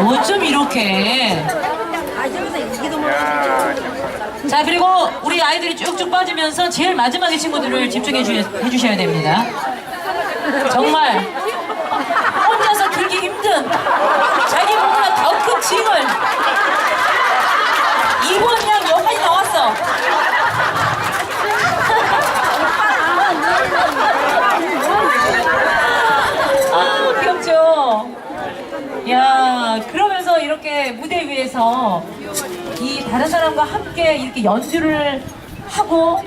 어쩜 이렇게. 자, 그리고 우리 아이들이 쭉쭉 빠지면서 제일 마지막에 친구들을 집중해 주, 해주셔야 됩니다. 정말 혼자서 들기 힘든 자기 몸보다 더 큰 짐을 이번 양 여기까지 나왔어. 아, 귀엽죠? 야, 그러면서 이렇게 무대 위에서 이 다른 사람과 함께 이렇게 연주를 하고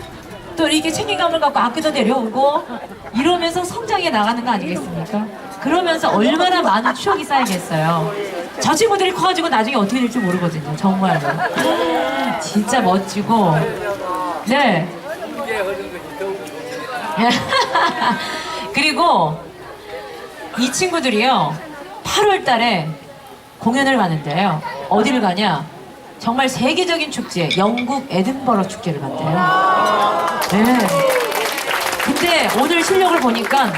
또 이렇게 책임감을 갖고 악기도 내려오고 이러면서 성장해 나가는 거 아니겠습니까? 그러면서 얼마나 많은 추억이 쌓이겠어요. 저 친구들이 커가지고 나중에 어떻게 될지 모르거든요. 정말로. 진짜 멋지고. 네. 그리고 이 친구들이요 8월 달에 공연을 가는데요. 어디를 가냐? 정말 세계적인 축제 영국 에든버러 축제를 간대요. 네. 근데 오늘 실력을 보니까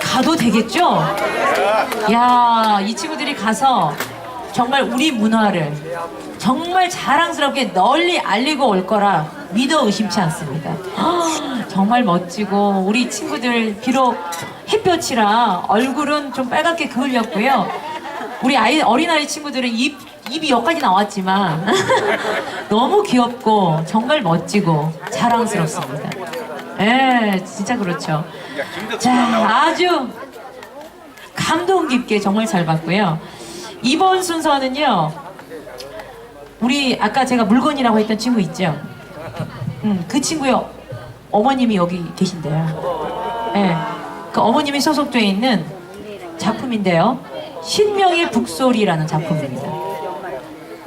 가도 되겠죠? 야 이 친구들이 가서 정말 우리 문화를 정말 자랑스럽게 널리 알리고 올 거라 믿어 의심치 않습니다. 아, 정말 멋지고 우리 친구들 비록 햇볕이라 얼굴은 좀 빨갛게 그을렸고요. 우리 아이 어린아이 친구들은 입 입이 여기까지 나왔지만 너무 귀엽고 정말 멋지고 자랑스럽습니다. 예, 진짜 그렇죠. 자, 아주 감동 깊게 정말 잘 봤고요. 이번 순서는요. 우리 아까 제가 물건이라고 했던 친구 있죠? 음, 그 친구요. 어머님이 여기 계신데요. 예. 그 어머님이 소속되어 있는 작품인데요. 신명의 북소리라는 작품입니다.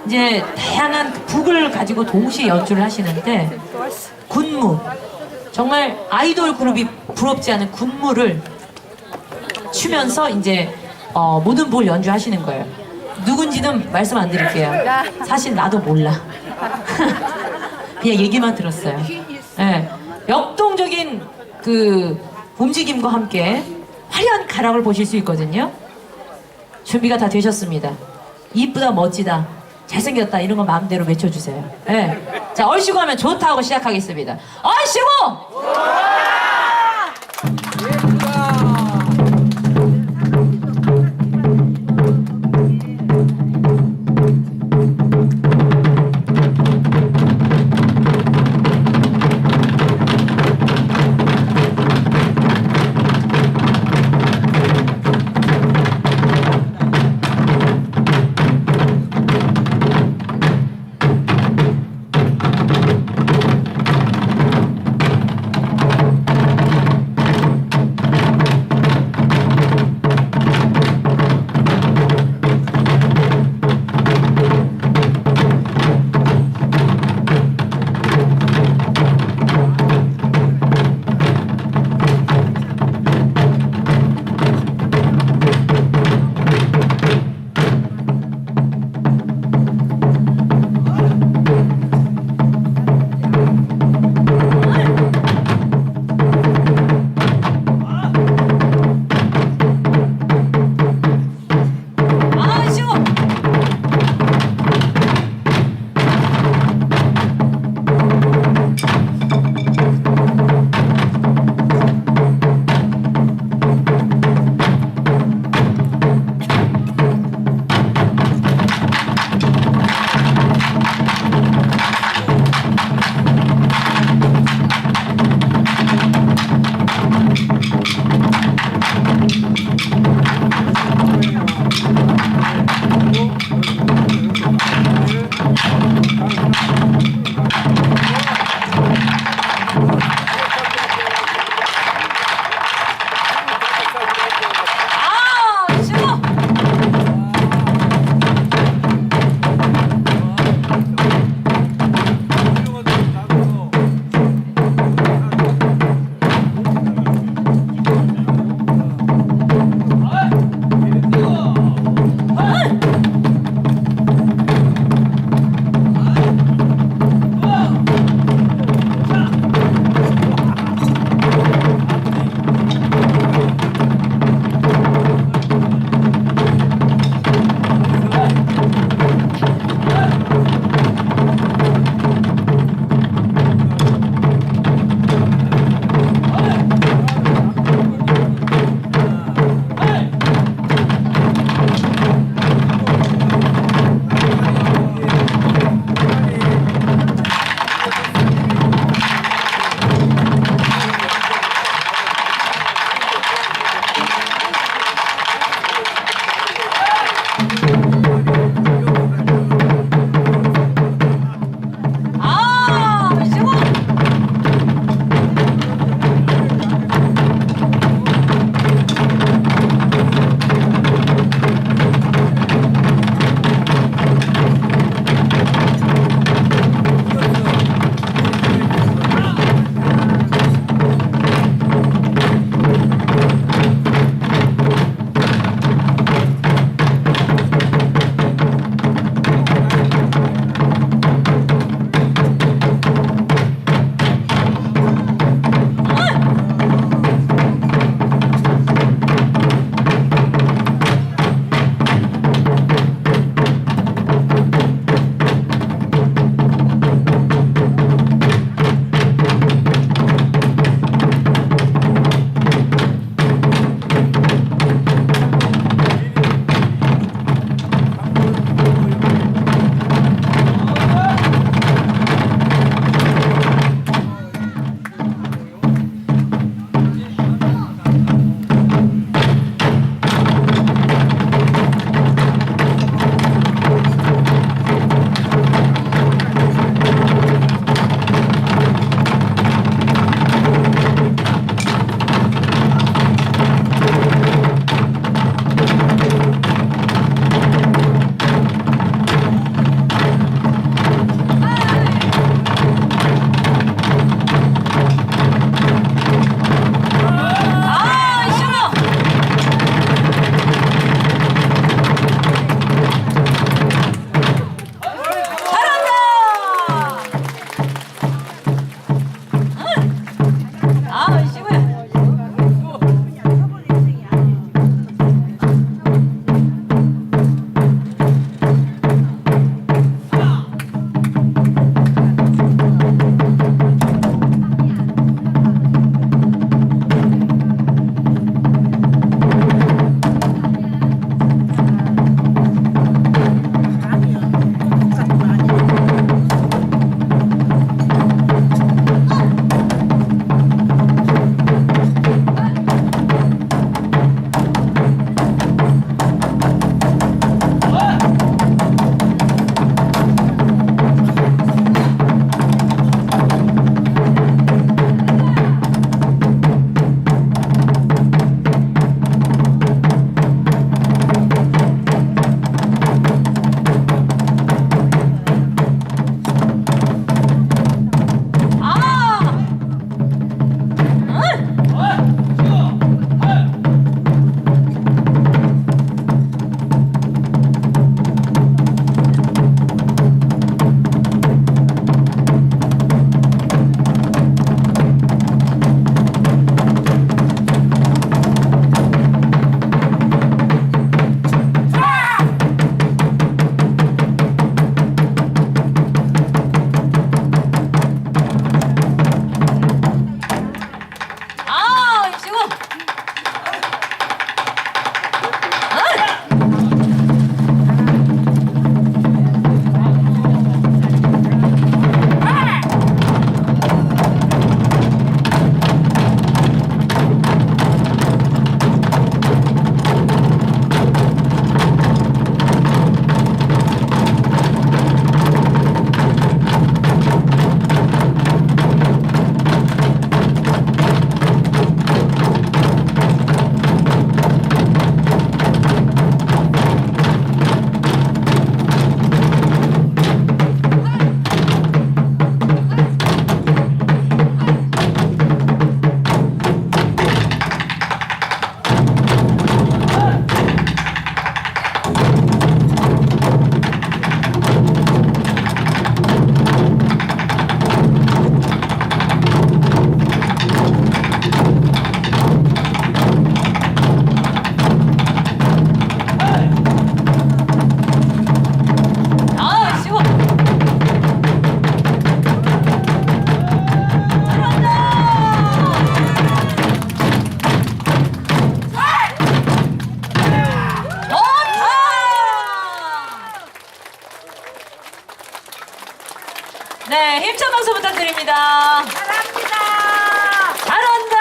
이제 다양한 그 북을 가지고 동시에 연주를 하시는데 군무 정말 아이돌 그룹이 부럽지 않은 군무를 추면서 이제 어, 모든 북을 연주하시는 거예요. 누군지는 말씀 안 드릴게요. 사실 나도 몰라. 그냥 얘기만 들었어요. 예. 역동적인 그 움직임과 함께 화려한 가락을 보실 수 있거든요. 준비가 다 되셨습니다. 이쁘다, 멋지다, 잘생겼다 이런 거 마음대로 외쳐주세요. 예. 자, 얼씨구 하면 좋다 하고 시작하겠습니다. 얼씨구! 축하합니다. 잘한다.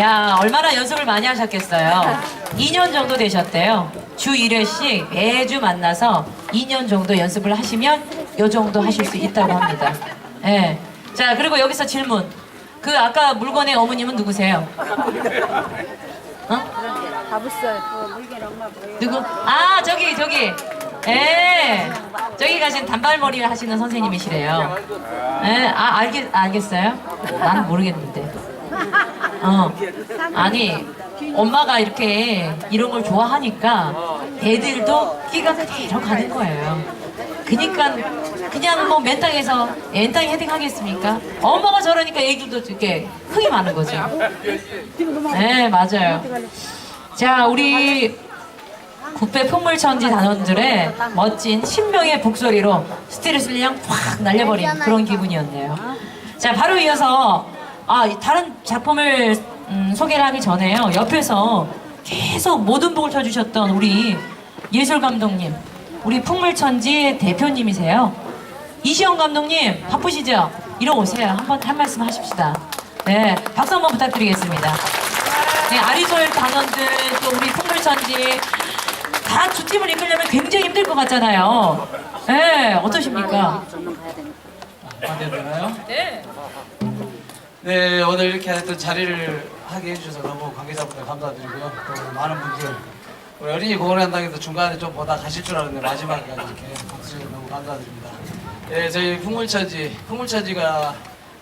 야, 얼마나 연습을 많이 하셨겠어요. 2년 정도 되셨대요. 주 1회씩 매주 만나서 2년 정도 연습을 하시면 요 정도 하실 수 있다고 합니다. 예. 자, 그리고 여기서 질문. 그 아까 물건의 어머님은 누구세요? 어? 가봤어요. 그 물건 엄마 보여. 누구? 아 저기 저기 예. 저기 가신 단발머리 하시는 선생님이시래요. 예 아 알겠 알겠어요? 나는 모르겠는데. 어. 아니 엄마가 이렇게 이런 걸 좋아하니까 애들도 끼가 그대로 가는 거예요. 그니까 그냥 뭐 맨 땅에서 맨땅 헤딩 하겠습니까? 엄마가 저러니까 애들도 이렇게 흥이 많은 거죠. 네 맞아요. 자, 우리 국배 풍물천지 단원들의 멋진 신명의 북소리로 스트레스를 그냥 확 날려버린 그런 기분이었네요. 자, 바로 이어서 아, 다른 작품을 음, 소개를 하기 전에요. 옆에서 계속 모든 복을 쳐주셨던 우리 예술 감독님, 우리 풍물천지 대표님이세요. 이시영 감독님 바쁘시죠? 이러 오세요. 한번 한 말씀 하십시다. 네, 박수 한번 부탁드리겠습니다. 네, 아리솔 단원들 또 우리 풍물천지 다 두 팀을 이끌려면 굉장히 힘들 것 같잖아요. 네, 어떠십니까? 안 되나요? 네. 네, 오늘 이렇게 하여튼 자리를 하게 해주셔서 너무 관계자분들 감사드리고요. 또 많은 분들 우리 어린이 공연한다기도 중간에 좀 보다 가실 줄 알았는데 마지막까지 이렇게 박수 너무 감사드립니다. 네, 저희 풍물천지, 풍물천지가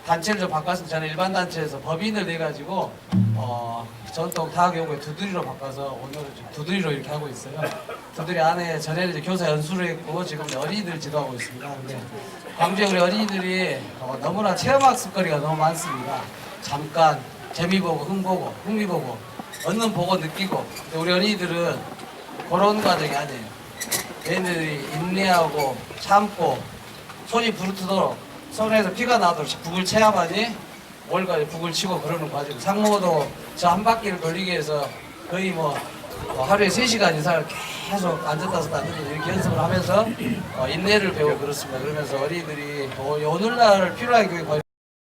단체를 좀 바꿨습니다. 저는 일반 단체에서 법인을 내가지고 어, 전통 타학용을 두드리로 바꿔서 오늘은 좀 두드리로 이렇게 하고 있어요. 두드리 안에 전에는 이제 교사 연수를 했고 지금 이제 어린이들을 지도하고 있습니다. 근데 광주에 우리 어린이들이 어, 너무나 체험학습거리가 너무 많습니다. 잠깐 재미 보고 흥 보고 흥미 보고 얻는 보고 느끼고 근데 우리 어린이들은 그런 과정이 아니에요. 얘네들이 인내하고 참고 손이 부르트도록 손에서 피가 나도록 북을 체험하니 월까지 북을 치고 그러는 과정. 상모도 저 한 바퀴를 돌리기 위해서 거의 뭐 어, 하루에 3시간 이상을 계속 앉았다 섰다 앉았다 이렇게 연습을 하면서 어, 인내를 배우고 그렇습니다. 그러면서 어린이들이 어, 오늘날 필요한 교육